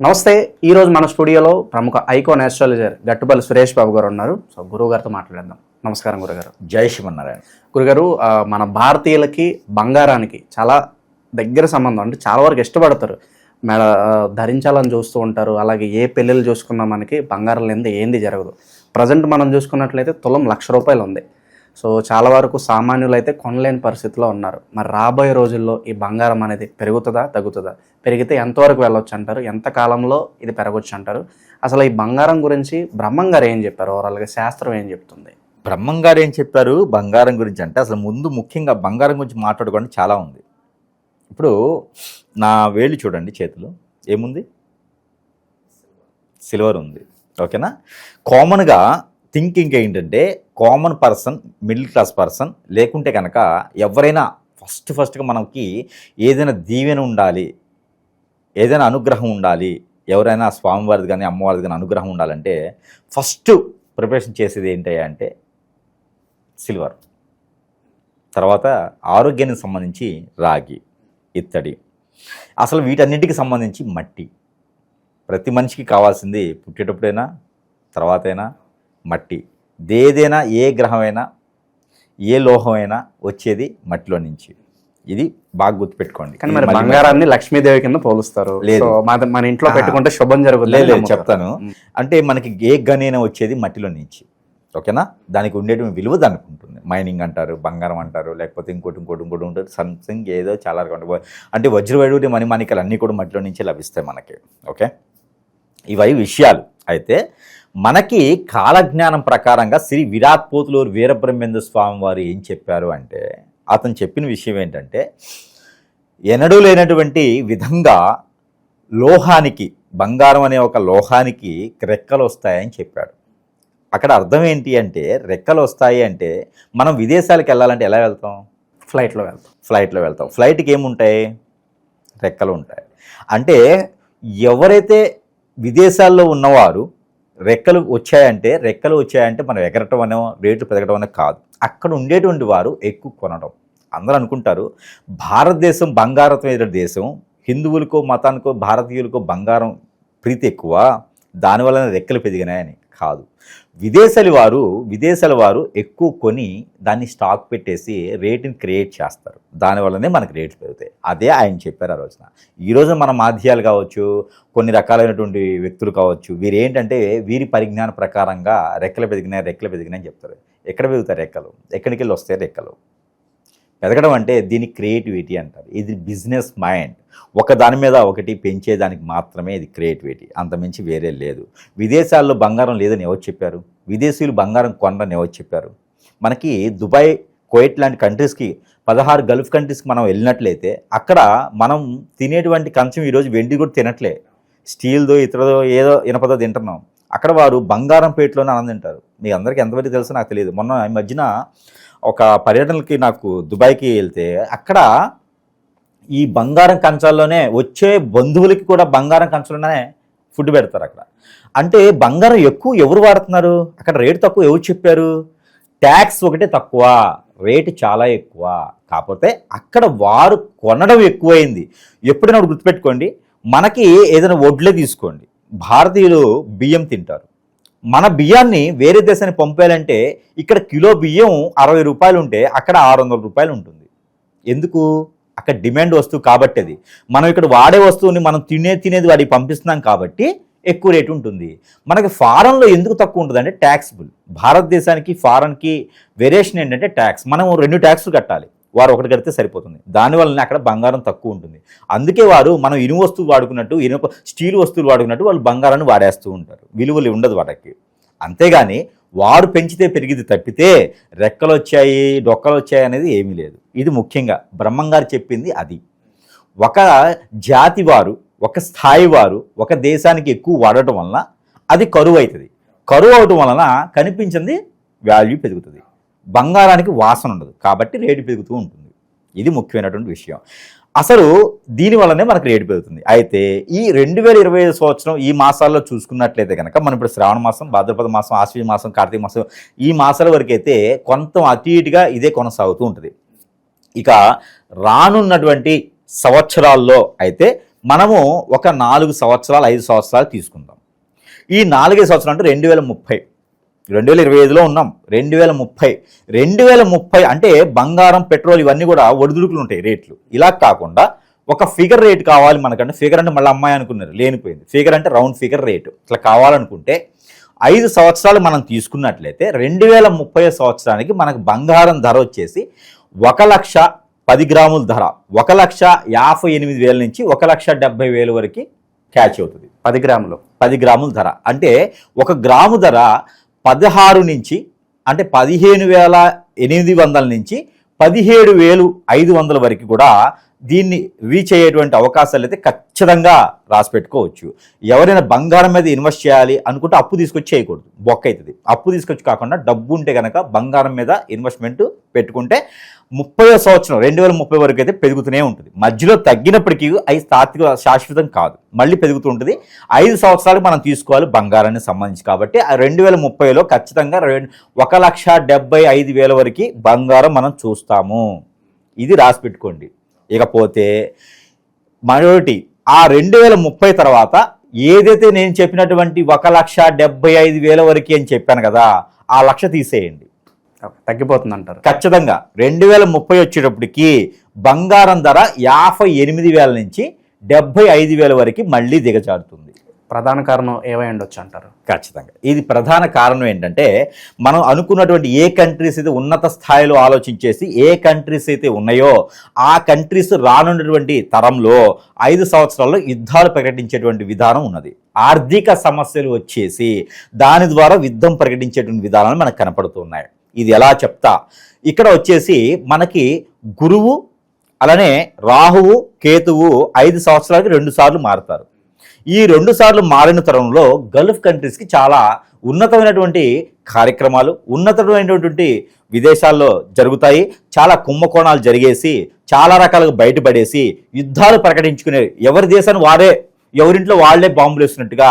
నమస్తే ఈ రోజు మన స్టూడియోలో ప్రముఖ ఐకాన్ ఆస్ట్రాలజర్ గట్టుబల్లి సురేష్ బాబు గారు ఉన్నారు. సో గురువు గారితో మాట్లాడేద్దాం. నమస్కారం గురుగారు. జై శ్రీమన్నారాయణ. గురుగారు మన భారతీయులకి బంగారానికి చాలా దగ్గర సంబంధం. అంటే చాలా వరకు ఇష్టపడతారు. మేడ ధరించాలని చూస్తూ ఉంటారు. అలాగే ఏ పెళ్ళిళ్ళు చూసుకున్నా మనకి బంగారం లేనిదే ఏంది జరగదు. ప్రజెంట్ మనం చూసుకున్నట్లయితే తులం లక్ష రూపాయలు ఉంది. సో చాలా వరకు సామాన్యులు అయితే కొనలేని పరిస్థితిలో ఉన్నారు. మరి రాబోయే రోజుల్లో ఈ బంగారం అనేది పెరుగుతుందా తగ్గుతుందా? పెరిగితే ఎంతవరకు వెళ్ళొచ్చు అంటారు ఎంత కాలంలో ఇది పెరగొచ్చు అంటారు అసలు ఈ బంగారం గురించి బ్రహ్మం గారు ఏం చెప్పారు? ఓవరాల్గా శాస్త్రం ఏం చెప్తుంది? బ్రహ్మం గారు ఏం చెప్పారు? బంగారం గురించి అంటే అసలు ముందు ముఖ్యంగా బంగారం గురించి మాట్లాడుకోవడం చాలా ఉంది. ఇప్పుడు నా వేలు చూడండి చేతులు. ఏముంది? సిల్వర్ ఉంది. ఓకేనా? కామన్గా థింకింగ్ ఏంటంటే common person middle class person లేకుంటే కనుక ఎవరైనా ఫస్ట్ ఫస్ట్గా మనకి ఏదైనా దీవెన ఉండాలి ఏదైనా అనుగ్రహం ఉండాలి ఎవరైనా స్వామివారిది కానీ అమ్మవారిది కానీ అనుగ్రహం ఉండాలంటే ఫస్ట్ ప్రిపరేషన్ చేసేది ఏంటి అంటే సిల్వర్ తర్వాత ఆరోగ్యానికి సంబంధించి రాగి ఇత్తడి. అసలు వీటన్నిటికి సంబంధించి మట్టి. ప్రతి మనిషికి కావాల్సింది పుట్టేటప్పుడైనా తర్వాతైనా మట్టి. దేదైనా ఏ గ్రహమైనా ఏ లోహమైనా వచ్చేది మట్టిలో నుంచి. ఇది బాగా గుర్తుపెట్టుకోండి. కానీ మరి బంగారాన్ని లక్ష్మీదేవి కింద పోలుస్తారు. లేదు. మన ఇంట్లో. పెట్టుకుంటే శుభం జరుగుతుంది లేదు లేదు, నమ్ముతారు. చెప్తాను. అంటే మనకి ఏ గనైనా వచ్చేది మట్టిలో నుంచి. ఓకేనా? దానికి ఉండేటువంటి విలువ దానికి ఉంటుంది మైనింగ్ అంటారు బంగారం అంటారు లేకపోతే ఇంకోటి ఇంకోటి ఇంకోటి ఉంటుంది. సంథింగ్ ఏదో చాలా రకాలు అంటే వజ్రవైడూరి మణి మాణికలు అన్నీ కూడా మట్టిలో నుంచే లభిస్తాయి మనకి. ఓకే? ఇవై విషయాలు. అయితే మనకి కాలజ్ఞానం ప్రకారంగా శ్రీ విరాట్ పోతులూరు వీరబ్రహ్మేంద్ర స్వామి వారు ఏం చెప్పారు అంటే అతను చెప్పిన విషయం ఏంటంటే ఎన్నడూ లేనటువంటి విధంగా లోహానికి బంగారం అనే ఒక లోహానికి రెక్కలు వస్తాయని చెప్పాడు. అక్కడ అర్థం ఏంటి అంటే రెక్కలు వస్తాయి అంటే మనం విదేశాలకు వెళ్ళాలంటే ఎలా వెళ్తాం? ఫ్లైట్లో వెళ్తాం. ఫ్లైట్లో వెళ్తాం. ఫ్లైట్కి ఏముంటాయి? రెక్కలు ఉంటాయి అంటే ఎవరైతే విదేశాల్లో ఉన్నవారు రెక్కలు వచ్చాయంటే రెక్కలు వచ్చాయంటే మనం ఎగరటం అనో రేట్లు పెరగడం అనో కాదు. అక్కడ ఉండేటువంటి వారు ఎక్కువ కొనడం. అందరూ అనుకుంటారు భారతదేశం బంగారతమైన దేశం హిందువులకో మతానికో భారతీయులకో బంగారం ప్రీతి ఎక్కువ దానివల్ల రెక్కలు పెరిగినాయని. కాదు. విదేశాల వారు విదేశాల వారు ఎక్కువ కొని దాన్ని స్టాక్ పెట్టేసి రేటుని క్రియేట్ చేస్తారు. దానివల్లనే మనకి రేట్లు పెరుగుతాయి. అదే ఆయన చెప్పారు ఆ రోజున. ఈరోజు మన మాధ్యాలు కావచ్చు కొన్ని రకాలైనటువంటి వ్యక్తులు కావచ్చు వీరు ఏంటంటే వీరి పరిజ్ఞాన ప్రకారంగా రెక్కలు పెరిగినాయి రెక్కలు పెరిగినాయి అని చెప్తారు. ఎక్కడ పెరుగుతాయి రెక్కలు? ఎక్కడికి వెళ్ళి వస్తాయి రెక్కలు? ఎదగడం అంటే దీని క్రియేటివిటీ అంటారు. ఇది బిజినెస్ మైండ్. ఒక దాని మీద ఒకటి పెంచేదానికి మాత్రమే ఇది క్రియేటివిటీ. అంతమించి వేరే లేదు. విదేశాల్లో బంగారం లేదని ఎవరు చెప్పారు? విదేశీయులు బంగారం కొనరని ఎవరు చెప్పారు? మనకి దుబాయ్ కోయట్ లాంటి కంట్రీస్కి పదహారు గల్ఫ్ కంట్రీస్కి మనం వెళ్ళినట్లయితే అక్కడ మనం తినేటువంటి కంచం ఈరోజు వెండి కూడా తినట్లే. స్టీల్దో ఇతరదో ఏదో ఇనపదో తింటున్నాం. అక్కడ వారు బంగారం పేటలోనే ఆనందింటారు. మీ అందరికీ ఎంతవరకు తెలుసో నాకు తెలియదు. మొన్న ఈ మధ్యన ఒక పర్యటనకి నాకు దుబాయ్కి వెళ్తే అక్కడ ఈ బంగారం కంచాల్లోనే వచ్చే బంధువులకి కూడా బంగారం కంచంలోనే ఫుడ్ పెడతారు అక్కడ. అంటే బంగారం ఎక్కువ ఎవరు వాడుతున్నారు? అక్కడ రేటు తక్కువ ఎవరు చెప్పారు? ట్యాక్స్ ఒకటే తక్కువ రేటు చాలా ఎక్కువ. కాకపోతే అక్కడ వారు కొనడం ఎక్కువైంది. ఎప్పుడైనా ఒకటి గుర్తుపెట్టుకోండి మనకి ఏదైనా వడ్లే తీసుకోండి. భారతీయులు బియ్యం తింటారు. మన బియ్యాన్ని వేరే దేశానికి పంపేయాలంటే ఇక్కడ కిలో బియ్యం అరవై రూపాయలు ఉంటే అక్కడ ఆరు వందల రూపాయలు ఉంటుంది. ఎందుకు? అక్కడ డిమాండ్ వస్తువు కాబట్టి అది మనం ఇక్కడ వాడే వస్తువుని మనం తినే తినేది వాడికి పంపిస్తున్నాం కాబట్టి ఎక్కువ రేటు ఉంటుంది. మనకి ఫారెన్లో ఎందుకు తక్కువ ఉంటుంది అంటే ట్యాక్సిబుల్ భారతదేశానికి ఫారెన్కి వేరియేషన్ ఏంటంటే ట్యాక్స్ మనం రెండు ట్యాక్స్లు కట్టాలి. వారు ఒకటి కడితే సరిపోతుంది. దానివల్లనే అక్కడ బంగారం తక్కువ ఉంటుంది. అందుకే వారు మనం ఇనుము వస్తువులు వాడుకున్నట్టు ఇనుప స్టీల్ వస్తువులు వాడుకున్నట్టు వాళ్ళు బంగారాన్ని వాడేస్తూ ఉంటారు. విలువలు ఉండదు వాటికి. అంతేగాని వారు పెంచితే పెరిగింది తప్పితే రెక్కలు వచ్చాయి డొక్కలు వచ్చాయి అనేది ఏమీ లేదు. ఇది ముఖ్యంగా బ్రహ్మంగారు చెప్పింది అది. ఒక జాతి వారు ఒక స్థాయి వారు ఒక దేశానికి ఎక్కువ వాడటం వలన అది కరువు అవుతుంది. కరువు అవటం వలన కనిపించింది వాల్యూ పెరుగుతుంది. బంగారానికి వాసన ఉండదు. కాబట్టి రేటు పెరుగుతూ ఉంటుంది. ఇది ముఖ్యమైనటువంటి విషయం. అసలు దీనివల్లనే మనకు రేటు పెరుగుతుంది. అయితే ఈ రెండు వేల ఇరవై ఐదు సంవత్సరం ఈ మాసాల్లో చూసుకున్నట్లయితే కనుక మనం ఇప్పుడు శ్రావణ మాసం భాద్రపద మాసం ఆశ్వీ మాసం కార్తీక మాసం ఈ మాసాల వరకు అయితే కొంత అటు ఇటుగా ఇదే కొనసాగుతూ ఉంటుంది. ఇక రానున్నటువంటి సంవత్సరాల్లో అయితే మనము ఒక నాలుగు సంవత్సరాలు ఐదు సంవత్సరాలు తీసుకుందాం. ఈ నాలుగైదు సంవత్సరాలు అంటే రెండు వేల ముప్పై రెండు వేల ఇరవై ఐదులో ఉన్నాం. రెండు వేల ముప్పై. రెండు వేల ముప్పై అంటే బంగారం పెట్రోల్ ఇవన్నీ కూడా ఒడిదుడుకులు ఉంటాయి రేట్లు. ఇలా కాకుండా ఒక ఫిగర్ రేట్ కావాలి మనకంటే ఫిగర్ అంటే మళ్ళీ అమ్మాయి అనుకున్నారు లేనిపోయింది. ఫిగర్ అంటే రౌండ్ ఫిగర్ రేటు. ఇట్లా కావాలనుకుంటే ఐదు సంవత్సరాలు మనం తీసుకున్నట్లయితే రెండు వేల ముప్పై సంవత్సరానికి మనకు బంగారం ధర వచ్చేసి ఒక లక్ష పది గ్రాముల ధర. ఒక లక్ష యాభై ఎనిమిది వేల నుంచి ఒక లక్ష డెబ్బై వేల వరకు క్యాచ్ అవుతుంది. పది గ్రాములు. పది గ్రాముల ధర. అంటే ఒక గ్రాము ధర పదహారు నుంచి అంటే పదిహేను వేల ఎనిమిది వందల నుంచి పదిహేడు వేలు ఐదు వందల వరకు కూడా దీన్ని రీచ్ అయ్యేటువంటి అవకాశాలు అయితే ఖచ్చితంగా రాసి పెట్టుకోవచ్చు. ఎవరైనా బంగారం మీద ఇన్వెస్ట్ చేయాలి అనుకుంటే అప్పు తీసుకొచ్చి చేయకూడదు. బొక్క అవుతుంది. అప్పు తీసుకొచ్చి కాకుండా డబ్బు ఉంటే కనుక బంగారం మీద ఇన్వెస్ట్మెంట్ పెట్టుకుంటే ముప్పై సంవత్సరం రెండు వేల ముప్పై వరకు అయితే పెరుగుతూనే ఉంటుంది. మధ్యలో తగ్గినప్పటికీ అవి తాత్విక శాశ్వతం కాదు. మళ్ళీ పెరుగుతూ ఉంటుంది. ఐదు సంవత్సరాలు మనం తీసుకోవాలి బంగారానికి సంబంధించి కాబట్టి ఆ రెండు వేల ముప్పైలో ఖచ్చితంగా ఒక లక్ష డెబ్బై ఐదు వేల వరకు బంగారం మనం చూస్తాము. ఇది రాసి పెట్టుకోండి. ఇకపోతే మరొకటి ఆ రెండు వేల ముప్పై తర్వాత ఏదైతే నేను చెప్పినటువంటి ఒక లక్ష డెబ్బై ఐదు వేల వరకు అని చెప్పాను కదా ఆ లక్ష తీసేయండి. తగ్గిపోతుంది అంటారు ఖచ్చితంగా. రెండు వేల ముప్పై వచ్చేటప్పటికి బంగారం ధర యాభై ఎనిమిది వేల నుంచి డెబ్బై ఐదు వేల వరకు మళ్ళీ దిగజారుతుంది. ప్రధాన కారణం ఏమై ఉండొచ్చు అంటారు? ఖచ్చితంగా. ఇది ప్రధాన కారణం ఏంటంటే మనం అనుకున్నటువంటి ఏ కంట్రీస్ అయితే ఉన్నత స్థాయిలో ఆలోచించేసి ఏ కంట్రీస్ అయితే ఉన్నాయో ఆ కంట్రీస్ రానున్నటువంటి తరంలో ఐదు సంవత్సరాల్లో యుద్ధాలు ప్రకటించేటువంటి విధానం ఉన్నది. ఆర్థిక సమస్యలు వచ్చేసి దాని ద్వారా యుద్ధం ప్రకటించేటువంటి విధానాలు మనకు కనపడుతున్నాయి. ఇది ఎలా చెప్తా? ఇక్కడ వచ్చేసి మనకి గురువు అలానే రాహువు కేతువు ఐదు సంవత్సరాలకి రెండు సార్లు మారుతారు. ఈ రెండు సార్లు మారిన తరంలో గల్ఫ్ కంట్రీస్కి చాలా ఉన్నతమైనటువంటి కార్యక్రమాలు ఉన్నతమైనటువంటి విదేశాల్లో జరుగుతాయి. చాలా కుంభకోణాలు జరిగేసి చాలా రకాలుగా బయటపడేసి యుద్ధాలు ప్రకటించుకునే ఎవరి దేశాన్ని వారే ఎవరింట్లో వాళ్ళే బాంబులు వేస్తున్నట్టుగా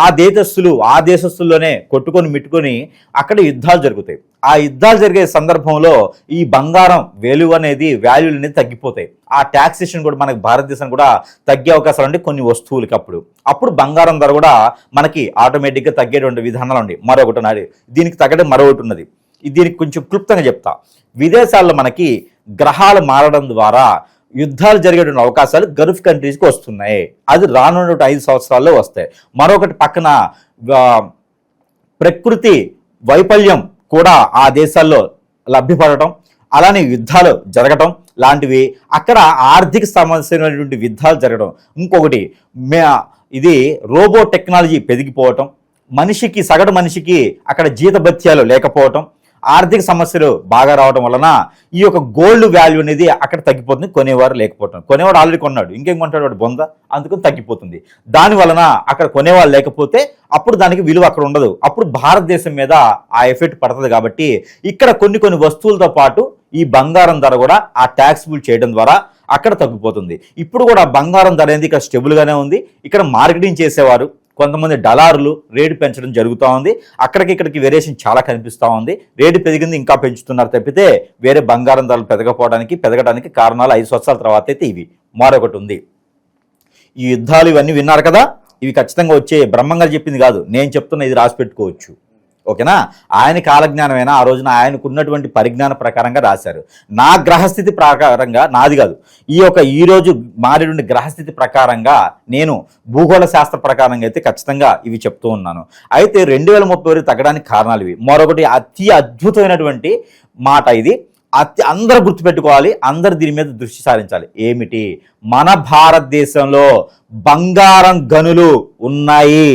ఆ దేశస్తులు ఆ దేశస్తుల్లోనే కొట్టుకొని మిట్టుకొని అక్కడ యుద్ధాలు జరుగుతాయి. ఆ యుద్ధాలు జరిగే సందర్భంలో ఈ బంగారం వాల్యూ అనేది వాల్యూలు అనేది తగ్గిపోతాయి. ఆ ట్యాక్సేషన్ కూడా మనకి భారతదేశం కూడా తగ్గే అవకాశాలు అండి కొన్ని వస్తువులకి అప్పుడు. అప్పుడు బంగారం ధర కూడా మనకి ఆటోమేటిక్గా తగ్గేటువంటి విధానాలు ఉన్నాయి మరొకటి ఉన్నది దీనికి తగ్గడం మరొకటి ఉన్నది. ఇది దీనికి కొంచెం క్లుప్తంగా చెప్తా. విదేశాల్లో మనకి గ్రహాలు మారడం ద్వారా యుద్ధాలు జరిగేటువంటి అవకాశాలు గల్ఫ్ కంట్రీస్కి వస్తున్నాయి. అది రానున్న ఐదు సంవత్సరాల్లో వస్తాయి. మరొకటి పక్కన ప్రకృతి వైఫల్యం కూడా ఆ దేశాల్లో లభ్యపడటం అలానే యుద్ధాలు జరగటం లాంటివి అక్కడ ఆర్థిక సమస్యమైనటువంటి యుద్ధాలు జరగడం ఇంకొకటి మే ఇది రోబో టెక్నాలజీ పెరిగిపోవటం మనిషికి సగటు మనిషికి అక్కడ జీతభత్యాలు లేకపోవటం ఆర్థిక సమస్యలు బాగా రావడం వలన ఈ యొక్క గోల్డ్ వాల్యూ అనేది అక్కడ తగ్గిపోతుంది. కొనేవారు లేకపోవటం. కొనేవాడు ఆల్రెడీ కొన్నాడు. ఇంకేం కొంటాడు వాడు? బొంద. అందుకని తగ్గిపోతుంది. దాని వలన అక్కడ కొనేవాళ్ళు లేకపోతే అప్పుడు దానికి విలువ అక్కడ ఉండదు. అప్పుడు భారతదేశం మీద ఆ ఎఫెక్ట్ పడుతుంది కాబట్టి ఇక్కడ కొన్ని కొన్ని వస్తువులతో పాటు ఈ బంగారం ధర కూడా ఆ ట్యాక్సిబుల్ చేయడం ద్వారా అక్కడ తగ్గిపోతుంది. ఇప్పుడు కూడా బంగారం ధర అనేది ఇక్కడ స్టెబుల్గానే ఉంది. ఇక్కడ మార్కెటింగ్ చేసేవారు కొంతమంది డలార్లు రేటు పెంచడం జరుగుతూ ఉంది. అక్కడికి ఇక్కడికి వేరియేషన్ చాలా కనిపిస్తూ ఉంది. రేటు పెరిగింది ఇంకా పెంచుతున్నారు తప్పితే వేరే బంగారం ధరలు పెరగకపోవడానికి పెరగడానికి కారణాలు ఐదు సంవత్సరాల తర్వాత అయితే ఇవి. మరొకటి ఉంది. ఈ యుద్ధాలు ఇవన్నీ విన్నారు కదా? ఇవి ఖచ్చితంగా వచ్చే బ్రహ్మంగా చెప్పింది కాదు. నేను చెప్తున్న ఇది రాసి పెట్టుకోవచ్చు. ఓకేనా? ఆయన కాలజ్ఞానమైనా? ఆ రోజున ఆయనకు ఉన్నటువంటి పరిజ్ఞాన ప్రకారంగా రాశారు. నా గ్రహస్థితి ప్రకారంగా నాది కాదు. ఈ యొక్క ఈరోజు రోజు మారేటువంటి గ్రహస్థితి ప్రకారంగా నేను భూగోళ శాస్త్ర ప్రకారంగా అయితే ఖచ్చితంగా ఇవి చెప్తూ ఉన్నాను. అయితే రెండు వేల ముప్పై వరకు తగ్గడానికి కారణాలు ఇవి. మరొకటి అతి అద్భుతమైనటువంటి మాట ఇది. అతి అందరూ గుర్తుపెట్టుకోవాలి. అందరు దీని మీద దృష్టి సారించాలి. ఏమిటి? మన భారతదేశంలో బంగారం గనులు ఉన్నాయి.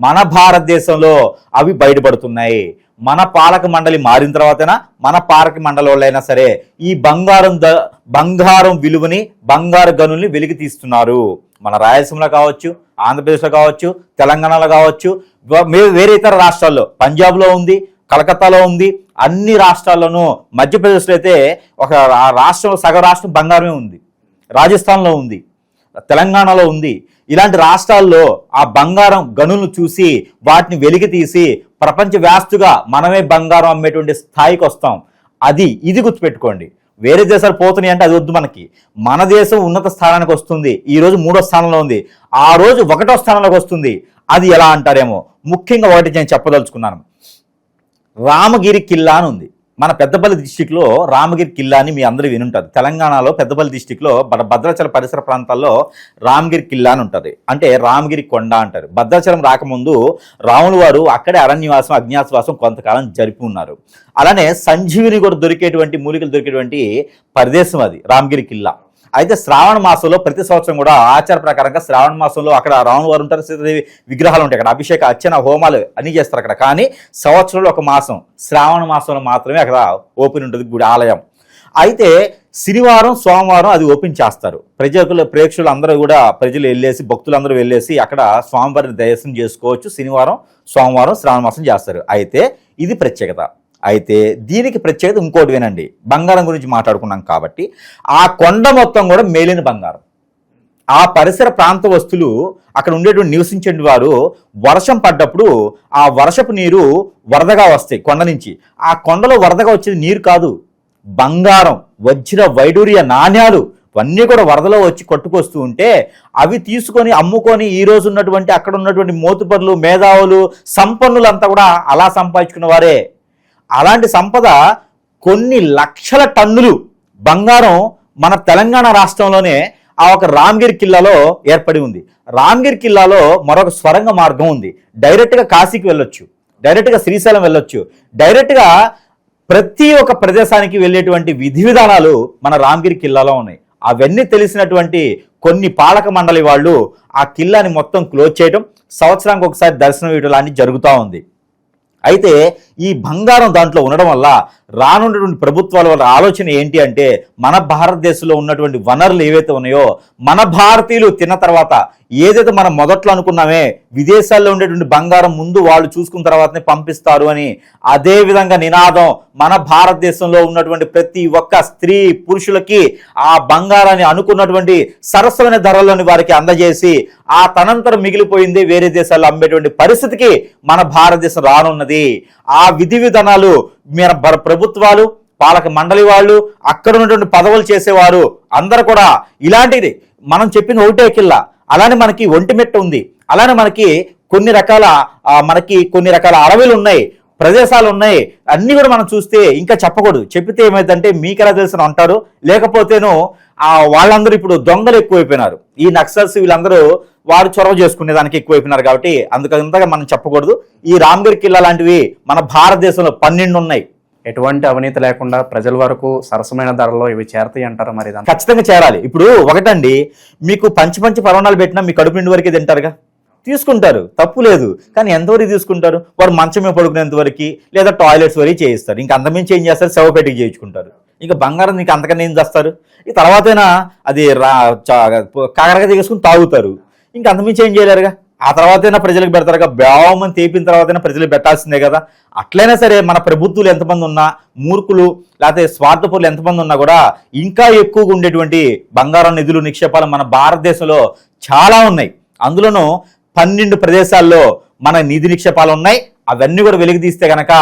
మన భారతదేశంలో అవి బయటపడుతున్నాయి. మన పాలక మండలి మారిన తర్వాతైనా మన పాలక మండలి వాళ్ళైనా సరే ఈ బంగారం ద బంగారం విలువని బంగారు గనుల్ని వెలికి తీస్తున్నారు. మన రాయలసీమలో కావచ్చు ఆంధ్రప్రదేశ్లో కావచ్చు తెలంగాణలో కావచ్చు వేరే ఇతర రాష్ట్రాల్లో. పంజాబ్లో ఉంది కలకత్తాలో ఉంది అన్ని రాష్ట్రాల్లోనూ మధ్యప్రదేశ్లో అయితే ఒక రాష్ట్రం సగ రాష్ట్రం బంగారమే ఉంది. రాజస్థాన్లో ఉంది. తెలంగాణలో ఉంది. ఇలాంటి రాష్ట్రాల్లో ఆ బంగారం గనులను చూసి వాటిని వెలికి తీసి ప్రపంచ వ్యాస్తుగా మనమే బంగారం అమ్మేటువంటి స్థాయికి వస్తాం. అది ఇది గుర్తుపెట్టుకోండి. వేరే దేశాలు పోతున్నాయి అంటే అది వద్దు మనకి. మన దేశం ఉన్నత స్థానానికి వస్తుంది. ఈ రోజు మూడో స్థానంలో ఉంది. ఆ రోజు ఒకటో స్థానంలోకి వస్తుంది. అది ఎలా అంటారేమో? ముఖ్యంగా ఒకటి నేను చెప్పదలుచుకున్నాను. రామగిరి కిల్లా అని ఉంది. మన పెద్దపల్లి డిస్టిక్లో రామగిరి కిల్లా అని మీ అందరూ వినుంటారు. తెలంగాణలో పెద్దపల్లి డిస్టిక్లో భద్ర- భద్రాచలం పరిసర ప్రాంతాల్లో రామగిరి కిల్లా అని ఉంటుంది. అంటే రామగిరి కొండ అంటారు. భద్రాచలం రాకముందు రాములు వారు అక్కడే అరణ్యవాసం అజ్ఞాతవాసం కొంతకాలం జరిపి ఉన్నారు. అలానే సంజీవిని కూడా దొరికేటువంటి మూలికలు దొరికేటువంటి ప్రదేశం అది రామగిరి కిల్లా. అయితే శ్రావణ మాసంలో ప్రతి సంవత్సరం కూడా ఆచార ప్రకారంగా శ్రావణ మాసంలో అక్కడ రాములు ఉంటారు సీతాదేవి విగ్రహాలు ఉంటాయి అక్కడ అభిషేక అర్చన హోమాలు అన్ని చేస్తారు అక్కడ. కానీ సంవత్సరంలో ఒక మాసం శ్రావణ మాసంలో మాత్రమే అక్కడ ఓపెన్ ఉంటుంది గుడి ఆలయం. అయితే శనివారం సోమవారం అది ఓపెన్ చేస్తారు. ప్రజలు ప్రేక్షకులు అందరూ కూడా ప్రజలు వెళ్ళేసి భక్తులందరూ వెళ్ళేసి అక్కడ స్వామివారిని దర్శనం చేసుకోవచ్చు. శనివారం సోమవారం శ్రావణ మాసం చేస్తారు. అయితే ఇది ప్రత్యేకత. అయితే దీనికి ప్రత్యేకత ఇంకోటి వినండి. బంగారం గురించి మాట్లాడుకున్నాం కాబట్టి ఆ కొండ మొత్తం కూడా మేలిన బంగారం. ఆ పరిసర ప్రాంత వస్తువులు అక్కడ ఉండేటువంటి నివసించే వారు వర్షం పడ్డప్పుడు ఆ వర్షపు నీరు వరదగా వస్తాయి కొండ నుంచి. ఆ కొండలో వరదగా వచ్చేది నీరు కాదు బంగారం వజ్ర వైడూర్య నాణ్యాలు ఇవన్నీ కూడా వరదలో వచ్చి కొట్టుకొస్తూ ఉంటే అవి తీసుకొని అమ్ముకొని ఈ రోజు ఉన్నటువంటి అక్కడ ఉన్నటువంటి మోతుపరులు మేధావులు సంపన్నులంతా కూడా అలా సంపాదించుకున్న వారే. అలాంటి సంపద కొన్ని లక్షల టన్నులు బంగారం మన తెలంగాణ రాష్ట్రంలోనే ఆ ఒక రామ్గిరి కిల్లాలో ఏర్పడి ఉంది. రామ్గిరి కిల్లాలో మరొక స్వరంగ మార్గం ఉంది. డైరెక్ట్గా కాశీకి వెళ్ళొచ్చు. డైరెక్ట్గా శ్రీశైలం వెళ్ళొచ్చు. డైరెక్ట్గా ప్రతి ఒక్క ప్రదేశానికి వెళ్ళేటువంటి విధి విధానాలు మన రామ్గిరి కిల్లాలో ఉన్నాయి. అవన్నీ తెలిసినటువంటి కొన్ని పాలక మండలి వాళ్ళు ఆ కిల్లాని మొత్తం క్లోజ్ చేయడం సంవత్సరానికి ఒకసారి దర్శనం ఇవ్వడం లాంటివి జరుగుతూ ఉంది. అయితే ఈ బంగారం దాంట్లో ఉండడం వల్ల రానున్నటువంటి ప్రభుత్వాల వల్ల ఆలోచన ఏంటి అంటే మన భారతదేశంలో ఉన్నటువంటి వనరులు ఏవైతే ఉన్నాయో మన భారతీయులు తిన్న తర్వాత ఏదైతే మనం మొదట్లో అనుకున్నామే విదేశాల్లో ఉండేటువంటి బంగారం ముందు వాళ్ళు చూసుకున్న తర్వాతనే పంపిస్తారు అని అదే విధంగా నినాదం మన భారతదేశంలో ఉన్నటువంటి ప్రతి ఒక్క స్త్రీ పురుషులకి ఆ బంగారాన్ని అనుకున్నటువంటి సరసమైన ధరలను వారికి అందజేసి ఆ తనంతరం మిగిలిపోయింది వేరే దేశాల్లో అమ్మేటువంటి పరిస్థితికి మన భారతదేశం రానున్నది. ఆ ఆ విధి విధానాలు మన భర- ప్రభుత్వాలు పాలక మండలి వాళ్ళు అక్కడ ఉన్నటువంటి పదవులు చేసేవారు అందరు కూడా ఇలాంటిది. మనం చెప్పింది ఒకటే కిల్లా. అలానే మనకి ఒంటిమెట్ట ఉంది. అలానే మనకి కొన్ని రకాల మనకి కొన్ని రకాల అడవులు ఉన్నాయి ప్రదేశాలు ఉన్నాయి. అన్నీ కూడా మనం చూస్తే ఇంకా చెప్పకూడదు. చెప్పితే ఏమైందంటే మీకెలా తెలుసు అంటారు. లేకపోతేను ఆ వాళ్ళందరూ ఇప్పుడు దొంగలు ఎక్కువైపోయినారు. ఈ నక్సల్స్ వీళ్ళందరూ వారు చొరవ చేసుకునే దానికి ఎక్కువైపోయినారు కాబట్టి అందుకంతగా మనం చెప్పకూడదు. ఈ రామ్గిరి కిల్లా లాంటివి మన భారతదేశంలో పన్నెండు ఉన్నాయి. ఎటువంటి అవినీతి లేకుండా ప్రజల వరకు సరసమైన ధరలో ఇవి చేరతాయి అంటారా మరి ఖచ్చితంగా చేరాలి. ఇప్పుడు ఒకటండి మీకు పంచి పంచి పరవణాలు పెట్టినా మీ కడుపు నిండి వరకే తింటారుగా. తీసుకుంటారు తప్పు లేదు. కానీ ఎంతవరకు తీసుకుంటారు? వారు మంచం మీద పడుకునేంత వరకు లేదా టాయిలెట్స్ వరకు చేయిస్తారు. ఇంకా అంతమించి ఏం చేస్తారు? శవపేటకి చేయించుకుంటారు. ఇంకా బంగారం నీకు అంతకన్నా ఏం చేస్తారు? ఈ తర్వాతైనా అది రా కాకరగా తీసుకుని తాగుతారు. ఇంకా అంతమించి ఏం చేయలేరుగా? ఆ తర్వాతైనా ప్రజలకు పెడతారుగా బేవమని తేపిన తర్వాతైనా ప్రజలకు పెట్టాల్సిందే కదా. అట్లయినా సరే మన ప్రభుత్వాలు ఎంతమంది ఉన్నా మూర్ఖులు లేకపోతే స్వార్థపరులు ఎంతమంది ఉన్నా కూడా ఇంకా ఎక్కువగా ఉండేటువంటి బంగారం నిధులు నిక్షేపాలు మన భారతదేశంలో చాలా ఉన్నాయి. అందులోనూ పన్నెండు ప్రదేశాల్లో మన నిధి నిక్షేపాలు ఉన్నాయి. అవన్నీ కూడా వెలికి తీస్తే గనక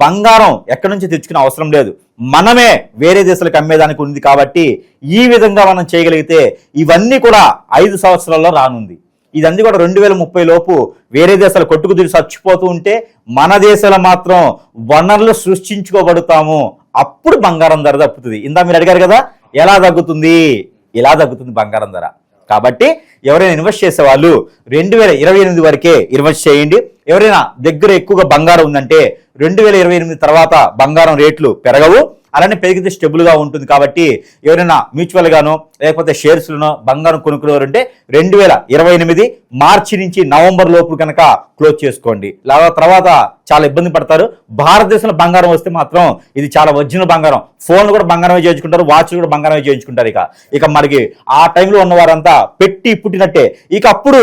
బంగారం ఎక్కడి నుంచి తెచ్చుకునే అవసరం లేదు. మనమే వేరే దేశాలకు అమ్మేదానికి ఉంది కాబట్టి ఈ విధంగా మనం చేయగలిగితే ఇవన్నీ కూడా ఐదు సంవత్సరాల్లో రానుంది. ఇదంతా కూడా రెండు వేల ముప్పై లోపు వేరే దేశాలు కొట్టుకు తిరిగి చచ్చిపోతూ ఉంటే మన దేశంలో మాత్రం వనరులు సృష్టించుకోబడతాము. అప్పుడు బంగారం ధర తప్పుతుంది. ఇందా మీరు అడిగారు కదా ఎలా తగ్గుతుంది? ఎలా తగ్గుతుంది బంగారం ధర. కాబట్టి ఎవరైనా ఇన్వెస్ట్ చేసే వాళ్ళు రెండు వేల ఇరవై ఎనిమిది వరకే ఇన్వెస్ట్ చేయండి. ఎవరైనా దగ్గర ఎక్కువగా బంగారం ఉందంటే రెండు వేల ఇరవై ఎనిమిది తర్వాత బంగారం రేట్లు పెరగవు. అలానే పెరిగితే స్టెబుల్గా ఉంటుంది కాబట్టి ఎవరైనా మ్యూచువల్గానో లేకపోతే షేర్స్లోనో బంగారం కొనుక్కునేవారంటే రెండు వేల ఇరవై ఎనిమిది మార్చి నుంచి నవంబర్ లోపు కనుక క్లోజ్ చేసుకోండి. లేదా తర్వాత చాలా ఇబ్బంది పడతారు. భారతదేశంలో బంగారం వస్తే మాత్రం ఇది చాలా ఒరిజినల్ బంగారం. ఫోన్లు కూడా బంగారమే చేయించుకుంటారు వాచ్లు కూడా బంగారమే చేయించుకుంటారు ఇక. ఇక మనకి ఆ టైంలో ఉన్న వారంతా పెట్టి పుట్టినట్టే. ఇక అప్పుడు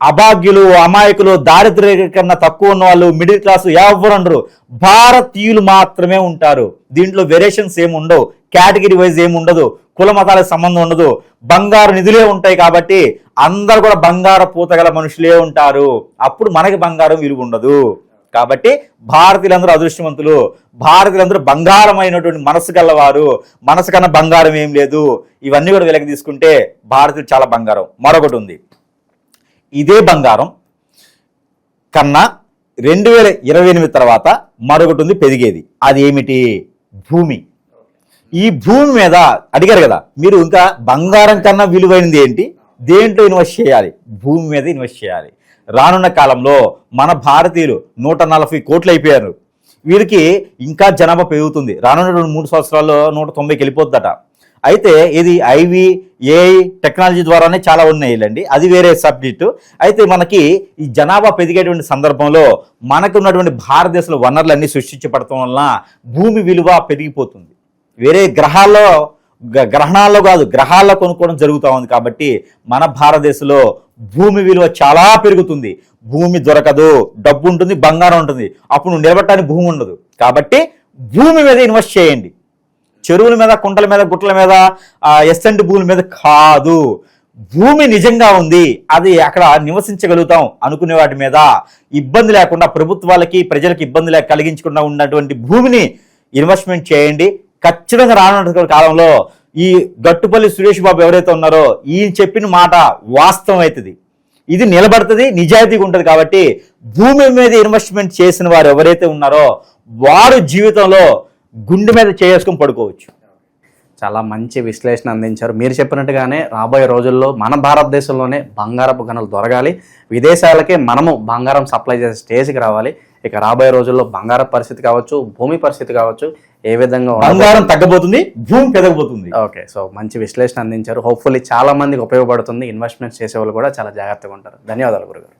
అభాగ్యులు అమాయకులు దారిద్ర్య కన్నా తక్కువ ఉన్న వాళ్ళు మిడిల్ క్లాస్ ఎవరు ఉండరు. భారతీయులు మాత్రమే ఉంటారు. దీంట్లో వేరియేషన్స్ ఏమి ఉండవు. కేటగిరీ వైజ్ ఏమి ఉండదు. కుల మతాలకు సంబంధం ఉండదు. బంగారు నిధులే ఉంటాయి కాబట్టి అందరు కూడా బంగార పూతగల మనుషులే ఉంటారు. అప్పుడు మనకి బంగారం విలువ ఉండదు. కాబట్టి భారతీయులందరూ అదృష్టవంతులు. భారతీయులందరూ బంగారమైనటువంటి మనసు గలవారు. మనసు కన్నా బంగారం ఏం లేదు. ఇవన్నీ కూడా వెలకి తీసుకుంటే భారతీయులు చాలా బంగారం. మరొకటి ఉంది. ఇదే బంగారం. కన్నా రెండు వేల ఇరవై ఎనిమిది తర్వాత మరొకటి ఉంది పెరిగేది. అది ఏమిటి? భూమి. ఈ భూమి మీద అడిగారు కదా మీరు ఇంకా బంగారం కన్నా విలువైనది ఏంటి? దేంట్లో ఇన్వెస్ట్ చేయాలి? భూమి మీద ఇన్వెస్ట్ చేయాలి. రానున్న కాలంలో మన భారతీయులు నూట నలభై కోట్లు అయిపోయారు. వీరికి ఇంకా జనాభా పెరుగుతుంది. రానున్న రెండు మూడు సంవత్సరాల్లో నూట తొంభైకి వెళ్ళిపోద్దట అయితే ఇది ఐవి ఏఐ టెక్నాలజీ ద్వారానే చాలా ఉన్నాయిలండి. అది వేరే సబ్జెక్టు అయితే మనకి ఈ జనాభా పెరిగేటువంటి సందర్భంలో మనకు ఉన్నటువంటి భారతదేశంలో వనరులన్నీ సృష్టించబడటం వలన భూమి విలువ పెరిగిపోతుంది. వేరే గ్రహాల్లో గ- గ్రహణాల్లో కాదు గ్రహాల్లో కొనుక్కోవడం జరుగుతూ ఉంది కాబట్టి మన భారతదేశంలో భూమి విలువ చాలా పెరుగుతుంది. భూమి దొరకదు డబ్బు ఉంటుంది బంగారం ఉంటుంది. అప్పుడు నువ్వు నిలబట్టడానికి భూమి ఉండదు. కాబట్టి భూమి మీద ఇన్వెస్ట్ చేయండి. చెరువుల మీద కుంటల మీద గుట్టల మీద ఎస్సెంట్ భూముల మీద కాదు. భూమి నిజంగా ఉంది అది అక్కడ నివసించగలుగుతాం అనుకునే వాటి మీద ఇబ్బంది లేకుండా ప్రభుత్వాలకి ప్రజలకు ఇబ్బంది లేక కలిగించకుండా ఉన్నటువంటి భూమిని ఇన్వెస్ట్మెంట్ చేయండి. ఖచ్చితంగా రానున్న కాలంలో ఈ గట్టుపల్లి సురేష్ బాబు ఎవరైతే ఉన్నారో ఈయన చెప్పిన మాట వాస్తవం అవుతుంది. ఇది నిలబడుతుంది నిజాయితీగా ఉంటుంది కాబట్టి భూమి మీద ఇన్వెస్ట్మెంట్ చేసిన వారు ఎవరైతే ఉన్నారో వారు జీవితంలో గుండె మీద చేసుకొని పడుకోవచ్చు. చాలా మంచి విశ్లేషణ అందించారు. మీరు చెప్పినట్టుగానే రాబోయే రోజుల్లో మన భారతదేశంలోనే బంగారపు గనులు దొరకాలి. విదేశాలకే మనము బంగారం సప్లై చేసే స్టేజ్కి రావాలి. ఇక రాబోయే రోజుల్లో బంగారం పరిస్థితి కావచ్చు భూమి పరిస్థితి కావచ్చు ఏ విధంగా బంగారం తగ్గబోతుంది భూమి పెరగబోతుంది. ఓకే సో మంచి విశ్లేషణ అందించారు. హోప్ఫుల్లీ చాలా మందికి ఉపయోగపడుతుంది. ఇన్వెస్ట్మెంట్స్ చేసే వాళ్ళు కూడా చాలా జాగ్రత్తగా ఉంటారు. ధన్యవాదాలు గురుగారు.